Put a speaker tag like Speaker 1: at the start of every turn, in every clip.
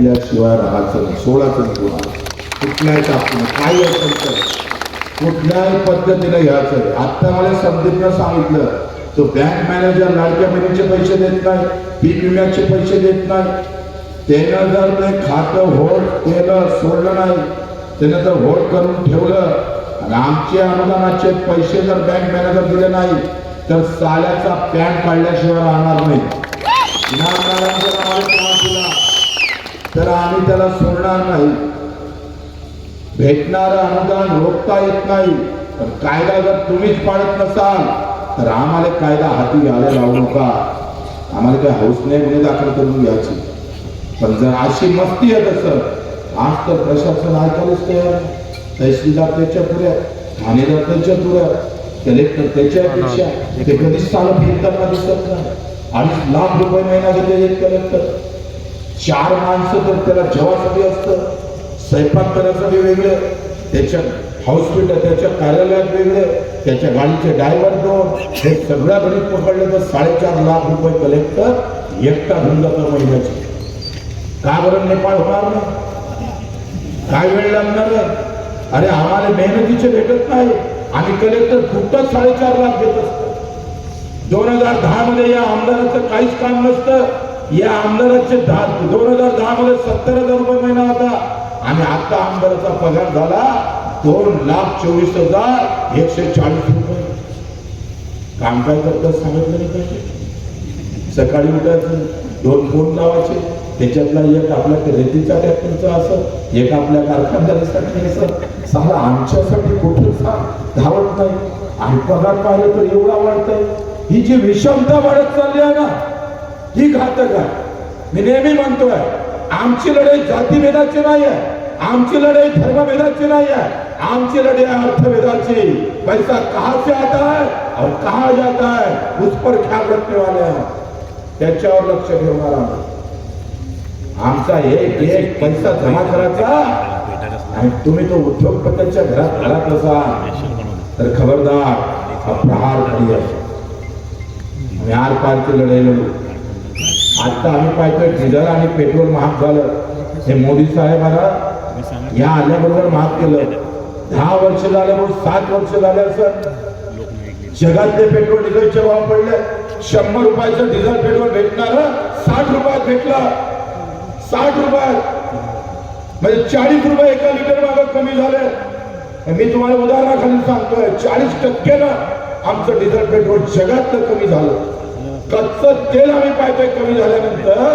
Speaker 1: घेतल्याशिवाय राहायचं नाही. सोडायचं नाही कुठल्याही टाकून काही असेल तर कुठल्याही पद्धतीने घ्यायचं आहे. आत्ता मला संदीपनं सांगितलं तो बँक मॅनेजर लाडक्या बहिणीचे पैसे देत नाही पीक विम्याचे पैसे देत नाही. त्यानं जर ते खातं होल्ड केलं सोडलं नाही त्यानं जर होल्ड करून ठेवलं. आणि आमचे अनुदानाचे पैसे जर बँक मॅनेजर दिले नाही तर साल्याचा पॅन काढल्याशिवाय राहणार नाही विनाकारण जर आम्हाला त्रास दिला तर आम्ही त्याला सोडणार नाही. भेटणारं अनुदान रोखता येत नाही. पण कायदा जर तुम्हीच पाळत नसाल तर आम्हाला कायदा हाती घ्यायला लावू नका. आम्हाला काही हौस नाही गुन्हे दाखल करून घ्यायची. पण जर अशी मस्ती आहे तसं आज तर प्रशासन ऐकायलाच तयार. तहसीलदार त्याच्या पुढे ठाणेदार त्याच्या पुढे कलेक्टर त्याच्यापेक्षा ते कधीच चालू फिरताना दिसत नाही. अडीच लाख रुपये महिना घेते एक कलेक्टर. चार माणसं तर त्याला जेवासाठी असतं. स्वयंपाक करायसाठी वेगळं त्याच्या हॉस्पिटल त्याच्या कार्यालयात वेगळं त्याच्या गाडीचे ड्रायव्हर दोन हे सगळ्या गणित पकडले तर साडेचार लाख रुपये कलेक्टर एकटा घेऊन जातो महिन्याचे. का बरं नेपाळ होणार नाही? काय वेळ लागणार अरे आम्हाला मेहनतीचे भेटत नाही. आणि कलेक्टर फुकटच साडेचार लाख देत असतो. दोन हजार दहा मध्ये या आमदाराचं काहीच काम नसतं. या आमदाराचे दहा दोन हजार दहा मध्ये सत्तर हजार रुपये महिना होता. आणि आता आमदाराचा पगार झाला दोन लाख चोवीस हजार एकशे चाळीस रुपये. काम काय करतात सांगितलं नाही पाहिजे. सकाळी उठायचं दोन फोन लावायचे. त्याच्यातला एक आपल्या रेतीचा ट्रॅक्टरचा असं एक आपल्या कारखानदारीसाठी असं. सांगा आमच्यासाठी कुठे धावत नाही. आणि पगार पाहिलं तर एवढा वाढतंय. ही जी विषमता वाढत चालली आहे ना ही घातक आहे. मी नेहमी म्हणतोय आमची लढाई जातीभेदाची नाही आहे आमची लढाई धर्मभेदाची नाही आहे आमची लढाई अर्थभेदाची. पैसा कहा से आता है और कहा जाता है उस पर ख्याल रखने वाले हैं त्याच्यावर लक्ष ठेवणार आहोत आमचा एक एक पैसा जमा करायचा. आणि तुम्ही तो उद्योगपत्यांच्या घरात घरात असाल तर खबरदार प्रहार खाली आहे आम्ही आर पारची लढाई लढू. आता आम्ही पाहतोय डिझेल आणि पेट्रोल महाग झालं. हे मोदी साहेबांना या आल्याबरोबर महाग केलं. दहा वर्ष झाल्यामुळे सात वर्ष झाले असं. जगातले पेट्रोल डिझेलचे भाव पडले. शंभर रुपयाचं डिझेल पेट्रोल भेटणार साठ रुपयात भेटलं. साठ रुपयात. म्हणजे चाळीस रुपये एका लिटर मागं कमी झाले. मी तुम्हाला उदाहरणाखाली सांगतोय चाळीस टक्क्यानं आमचं डिझेल पेट्रोल जगातलं कमी झालं. कच्चं तेल आम्ही पाहतोय कमी झाल्यानंतर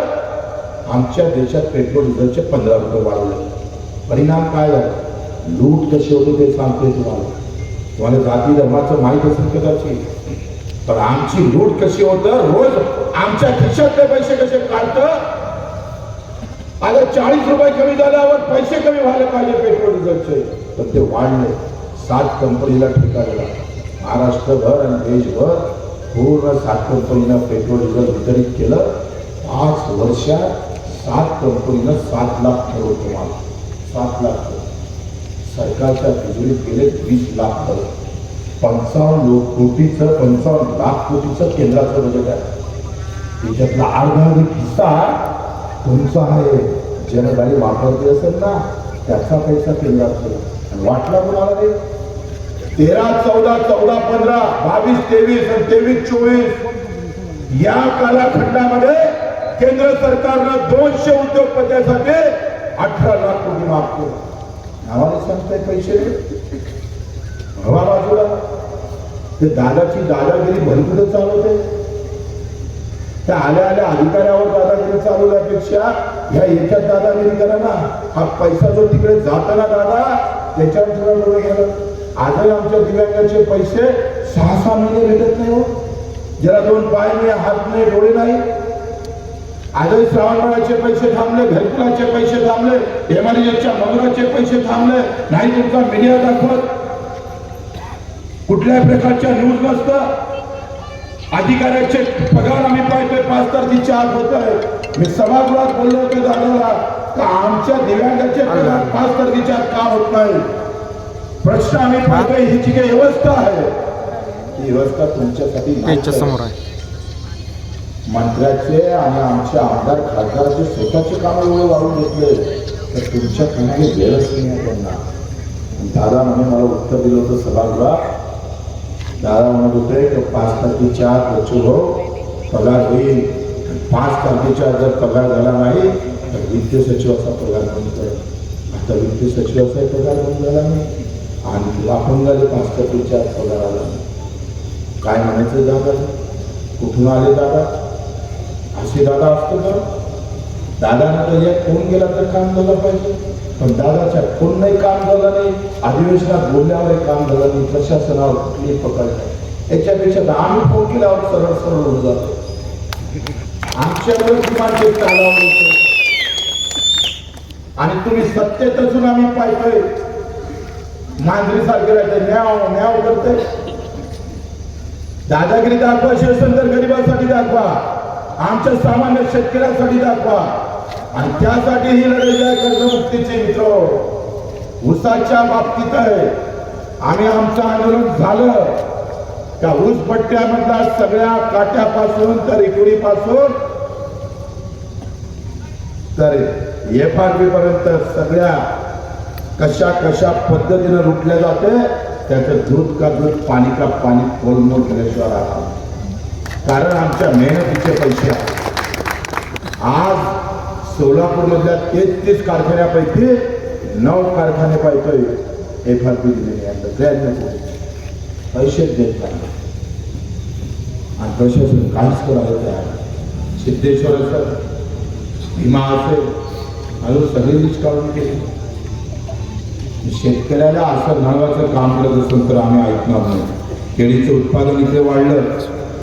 Speaker 1: आमच्या देशात पेट्रोल डिझेलचे पंधरा रुपये वाढवले. परिणाम काय झाला? लूट कशी होते ते सांगते तुम्हाला. तुम्हाला जाती धर्माचं माहीत असेल कदाचित. पण आमची लूट कशी होतं? रोज आमच्या खिशातले पैसे कसे काढत? आता चाळीस रुपये कमी झाल्यावर पैसे कमी व्हायला पाहिजे पेट्रोल डिझेलचे. पण ते वाढले. सात कंपनीला ठेका दिला महाराष्ट्रभर आणि देशभर पूर्ण सात कंपनीला पेट्रोल डिझेल वितरित केलं. पाच वर्षात सात कंपनीनं सात लाख करोड तुम्हाला सात लाख करोड. सरकारच्या तिजोरीत गेले वीस लाख करोड. पंचावन्न लो- कोटीचं पंचावन्न लाख कोटीचं केंद्राचं बजेट आहे. त्याच्यातला अर्धा अधिक हिस्सा तुमचा आहे. ज्यानं वापरते असेल ना त्याचा पैसा केंद्रात आणि वाटला कोणाला रे तेरा चौदा चौदा पंधरा बावीस तेवीस आणि तेवीस चोवीस या कालखंडामध्ये केंद्र सरकारनं दोनशे उद्योगपत्यासाठी अठरा लाख कोटी माफ केलं. आम्हाला सांगताय पैसे? हवा बाजूला. ते दादाची दादागिरी भरपूर चालवते. त्या आल्या आल्या अधिकाऱ्यावर दादागिरी चालवल्यापेक्षा ह्या याच्यात दादागिरी करा ना. हा पैसा जो तिकडे जाताना दादा त्याच्यावर थोडा डोळे गेलं आजही आमच्या दिव्यांगाचे पैसे सहा सहा महिने भेटत नाही हो. ज्याला दोन पाय नाही हात नाही डोळे नाही. आजही श्रावणबाळाचे पैसे थांबले घरकुलाचे पैसे थांबले एमआरजीच्या मजुराचे पैसे थांबले नाही तुमचा मीडिया दाखवत. कुठल्याही प्रकारच्या न्यूज नसतं. अधिकाऱ्याचे पगार आम्ही पाहतोय पाच तारखेच्या आत होत आहे मी सभागृहात बोललो होतो दादाला का आमच्या दिव्यांगाचे पगार पाच तारखेच्या आत का होत नाही? प्रश्न आम्ही पाहतोय ही जी काही व्यवस्था आहे ही व्यवस्था तुमच्यासाठी
Speaker 2: त्यांच्यासमोर आहे.
Speaker 1: मंत्र्याचे आणि आमचे आमदार खासदाराचे स्वतःचे काम एवढे वाढून घेतले तर तुमच्या कोणाने वेळच नाही आहे त्यांना. दादा म्हणे मला उत्तर दिलं होतं सभागृहात. दादा म्हणत होते की पाच तारखेच्या आत हो पगार होईल. पाच तारखेच्या जर पगार झाला नाही तर वित्त सचिवाचा पगार बंद आता वित्त सचिवाचा पगार बंद झाला नाही. आणि अपंगाले पाच तारखेच्या आत काय म्हणायचं दादा? कुठून आले दादा? असे दादा असतो का? दादानं तर एक फोन गेला तर काम झालं पाहिजे. पण दादाच्या फोन नाही काम झालं नाही. अधिवेशनात बोलल्यावर काम झालं नाही. प्रशासनावर कुठली पकड नाही. याच्यापेक्षा तर आम्ही फोन केल्यावर सरळ सरळ होऊन जातो. आमच्याकडे किमान ते चालावं आणि तुम्ही सत्तेत असून आम्ही पाहतोय. मांजरी सारखे राहते न्याव न्याव करते दादागिरी दाखवा शिवसंतर गरिबांसाठी दाखवा. आमच्या सामान्य शेतकऱ्यांसाठी दाखवा. आणि त्यासाठी ही लढाई आहे कर्जमुक्तीची मित्र. ऊसाच्या बाबतीत आहे. आम्ही आमचं आंदोलन झालं. त्या ऊस पट्ट्यामधल्या सगळ्या काट्यापासून तर इकुडीपासून तर एफ आर पी पर्यंत सगळ्या कशा कशा पद्धतीनं लुटल्या जाते त्याचं दूध का दूध पाणी का पाणी कोलमोल केल्याशिवाय राहत कारण आमच्या मेहनतीचे पैसे आहेत. आज सोलापूरमधल्या तेहतीस कारखान्यापैकी नऊ कारखाने पाहतोय. एफ आर पी दिलेले आहे. त्र्याण्णव पैसेच देत नाही. आणि प्रशासन काहीच करायला तयार सिद्धेश्वर असेल भीमा असेल. अजून सगळी लिस्ट काढून केली. शेतकऱ्याला असं नावाचं काम करत असेल तर आम्ही ऐकणार नाही. केळीचं उत्पादन इथे वाढलं